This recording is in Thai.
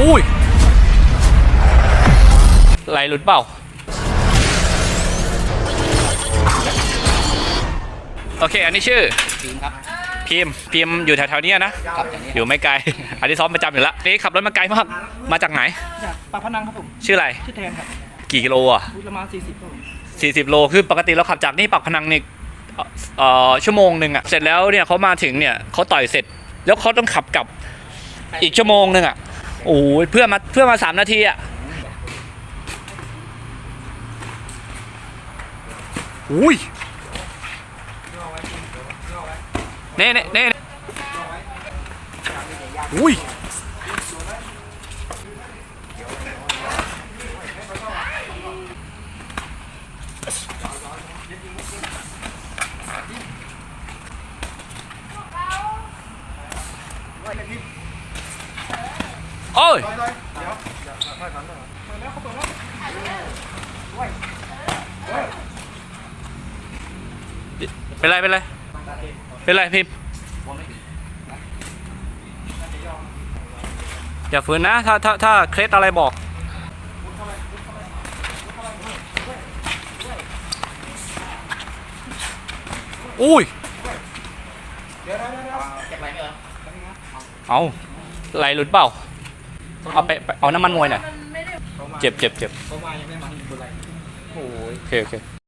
อุ้ยไหลหลุดเปล่า โอเค อันนี้ชื่อพิมครับพิมพิมอยู่แถวๆเนี้นะอยู่ไม่ไกล อันนี้ซ้อมประจำอยู่ละนี่ขับรถมาไกลมาก มาจากไหนปากพนังครับผมชื่ออะไร ชื่อแทนครับกี่กิโลอะประมาสี่สิบครับผม40 โล คือปกติเราขับจากนี่ปากพนังนี่เชั่วโมงหนึ่งอะ เสร็จแล้วเนี่ยเขามาถึงเนี่ยเขาต่อยเสร็จ แล้วเขาต้องขับกลับอีกชั่วโมงหนึ่งอะ โอ้ยเพื่อมาเพื่อมาสามนาทีอะอุ้ยเน่เน่เน่อุ้ย โอ้ยเป็นไรเป็นไรเป็นไรพิมอย่าฝืนนะ ถ้าถ้าถ้าเคล็ดอะไรบอกอุ้ยเอาไหลหลุดเปล่า เอาไปไปเอาน้ำมันมวยหน่อย เจ็บเจ็บเจ็บเพราะว่ายังไม่มาที่บุรี โอเคโอเค